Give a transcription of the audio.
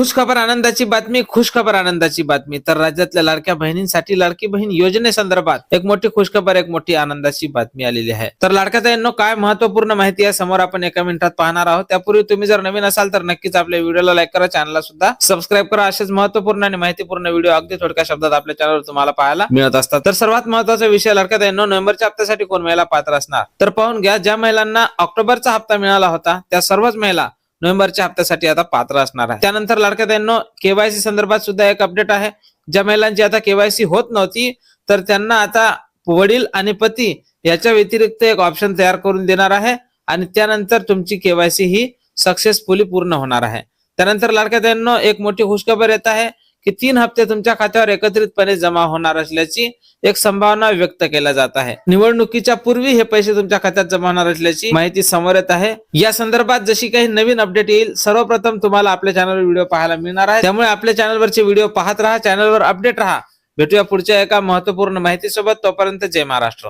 खुशखबर आनंदाची बातमी खुशखबर आनंदाची बातमी. तर राज्यातल्या लाडक्या बहिणींसाठी लाडकी बहीण योजनेसंदर्भात एक मोठी खुशखबर एक मोठी आनंदाची बातमी आलेली आहे. तर लाडक्या ताईंनो काय महत्त्वपूर्ण माहिती आहे समोर आपण एका मिनिटात पाहणार आहोत. त्यापूर्वी तुम्ही जर नवीन असाल तर नक्कीच आपल्या व्हिडिओला लाईक करा चॅनलला सुद्धा सबस्क्राईब करा. असेच महत्त्वपूर्ण आणि माहितीपूर्ण व्हिडिओ अगदी थोडक्या शब्दात आपल्या चॅनलवर तुम्हाला पाहायला मिळत असतात. तर सर्वात महत्त्वाचा विषय लाडक्या ताईंनो नोव्हेंबरच्या हप्त्यासाठी कोण महिला पात्र असणार? तर पाहून घ्या ज्या महिलांना ऑक्टोबरचा हप्ता मिळाला होता त्या सर्वच महिला नोव्हेंबरच्या हप्त्यासाठी आता पात्र असणार आहे. त्यानंतर लाडक्या त्यांना केवायसी संदर्भात सुद्धा एक अपडेट आहे. ज्या महिलांची आता केवायसी होत नव्हती तर त्यांना आता वडील आणि पती याच्या व्यतिरिक्त एक ऑप्शन तयार करून देणार आहे. आणि त्यानंतर तुमची केवायसी ही सक्सेसफुली पूर्ण होणार आहे. त्यानंतर लाडक्या त्यांना एक मोठी खुशखबर येत आहे. की तीन हप्ते तुमच्या खात्यावर एकत्रितपणे जमा होणार असल्याची एक संभावना व्यक्त केला जात आहे. निवडणुकीच्या पूर्वी हे पैसे तुमच्या खात्यात जमा होणार असल्याची माहिती समोर येत आहे. या संदर्भात जशी काही नवीन अपडेट येईल सर्वप्रथम तुम्हाला आपल्या चॅनलवर व्हिडिओ पाहायला मिळणार आहे. त्यामुळे आपल्या चॅनलवरचे व्हिडिओ पाहत राहा चॅनलवर अपडेट राहा. भेटूया पुढच्या एका महत्त्वपूर्ण माहितीसोबत. तोपर्यंत जय महाराष्ट्र.